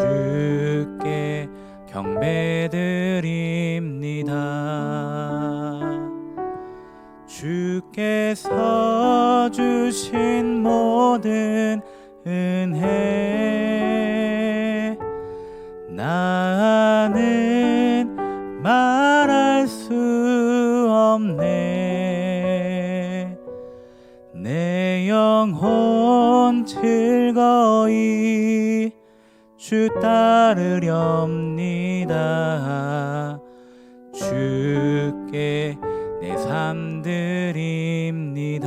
주께 경배드립니다. 주께서 주신 모든 은혜 나는 말할 수 없네. 내 영혼 즐거이 주 따르렵니다. 주께 내 삶 드립니다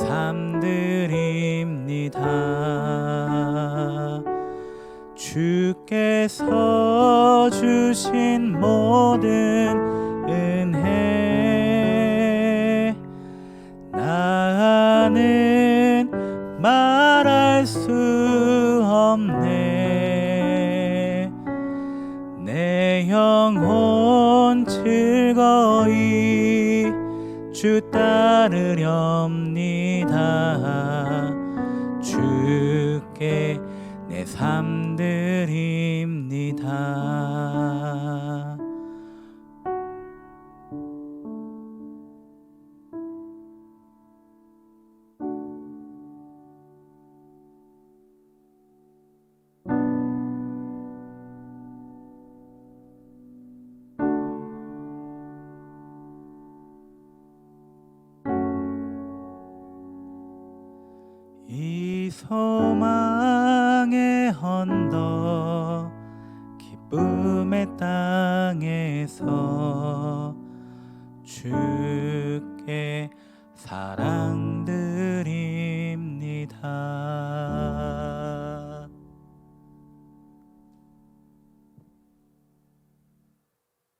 내삶 드립니다. 주께서 주신 모든 은혜 나는 말할 수 없네. 내 영혼 즐거이 주 따르렵니다. 주께 내삶 드립니다 이 소망의 언덕 기쁨의 땅에서 주께 사랑 드립니다